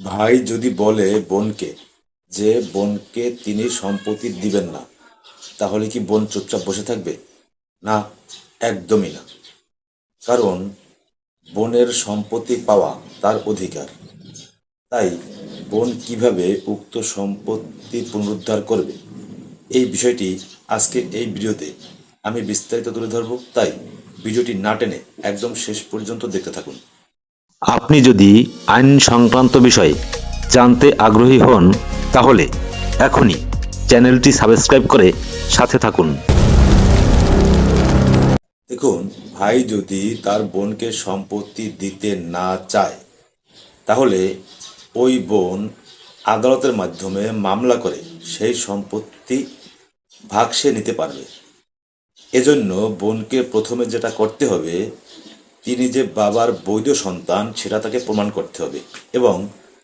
ভাই যদি বলে বোনকে যে বোনকে তিনি সম্পত্তি দিবেন না, তাহলে কি বোন চুপচাপ বসে থাকবে? না, একদমই না। কারণ বোনের সম্পত্তি পাওয়া তার অধিকার। তাই বোন কীভাবে উক্ত সম্পত্তি পুনরুদ্ধার করবে? এই বিষয়টি আজকে এই ভিডিওতে আমি বিস্তারিত তুলে ধরব। তাই ভিডিওটি না টেনে একদম শেষ পর্যন্ত দেখতে থাকুন। আপনি যদি আইন সংক্রান্ত বিষয়ে জানতে আগ্রহী হন, তাহলে এখনই চ্যানেলটি সাবস্ক্রাইব করে সাথে থাকুন। দেখুন, ভাই যদি তার বোনকে সম্পত্তি দিতে না চায়, তাহলে ওই বোন আদালতের মাধ্যমে মামলা করে সেই সম্পত্তি ভাগ সে নিতে পারবে। এজন্য বোনকে প্রথমে যেটা করতে হবে তিনি যে বাবার বৈধ সন্তান, সেটা তাকে প্রমাণ করতে হবে এবং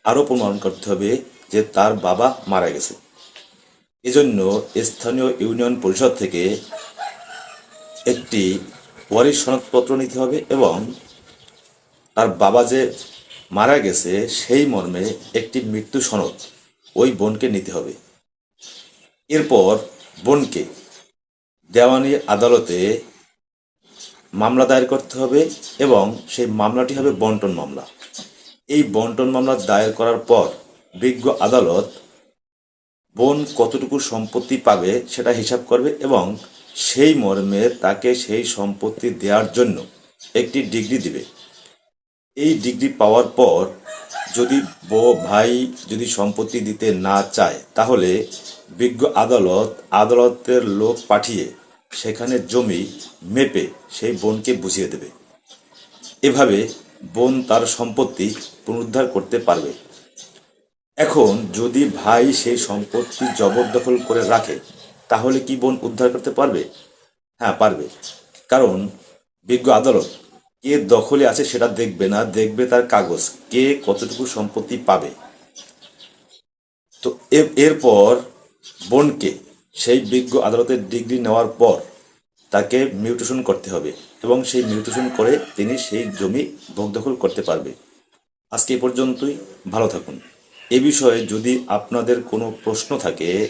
আরও প্রমাণ করতে হবে যে তার বাবা মারা গেছে। এজন্য স্থানীয় ইউনিয়ন পরিষদ থেকে একটি ওয়ারিশ সনদপত্র নিতে হবে এবং তার বাবা যে মারা গেছে, সেই মর্মে একটি মৃত্যু সনদ ওই বোনকে নিতে হবে। এরপর বোনকে দেওয়ানি আদালতে মামলা দায়ের করতে হবে এবং সেই মামলাটি হবে বন্টন মামলা। এই বন্টন মামলা দায়ের করার পর বিজ্ঞ আদালত বোন কতটুকু সম্পত্তি পাবে সেটা হিসাব করবে এবং সেই মর্মে তাকে সেই সম্পত্তি দেওয়ার জন্য একটি ডিগ্রি দিবে। এই ডিগ্রি পাওয়ার পর যদি ভাই যদি সম্পত্তি দিতে না চায়, তাহলে বিজ্ঞ আদালত আদালতের লোক পাঠিয়ে সেখানে জমি মেপে সেই বোনকে বুঝিয়ে দেবে। এভাবে বোন তার সম্পত্তি পুনরুদ্ধার করতে পারবে। এখন যদি ভাই সেই সম্পত্তি জবরদখল করে রাখে, তাহলে কি বোন উদ্ধার করতে পারবে? হ্যাঁ পারবে। কারণ বিজ্ঞ আদালত কে দখলে আছে সেটা দেখবে না, দেখবে তার কাগজ, কে কতটুকু সম্পত্তি পাবে। তো এরপর বোনকে সেই বিজ্ঞ আদালতের ডিগ্রি নেওয়ার পর তাকে মিউটেশন করতে হবে এবং সেই মিউটেশন করে তিনি সেই জমি ভোগ দখল করতে পারবে। আজকে এ পর্যন্তই, ভালো থাকুন। এ বিষয়ে যদি আপনাদের কোনো প্রশ্ন থাকে,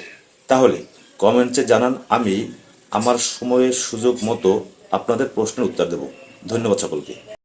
তাহলে কমেন্টসে জানান, আমি আমার সময়ের সুযোগ মতো আপনাদের প্রশ্নের উত্তর দেব। ধন্যবাদ সকলকে।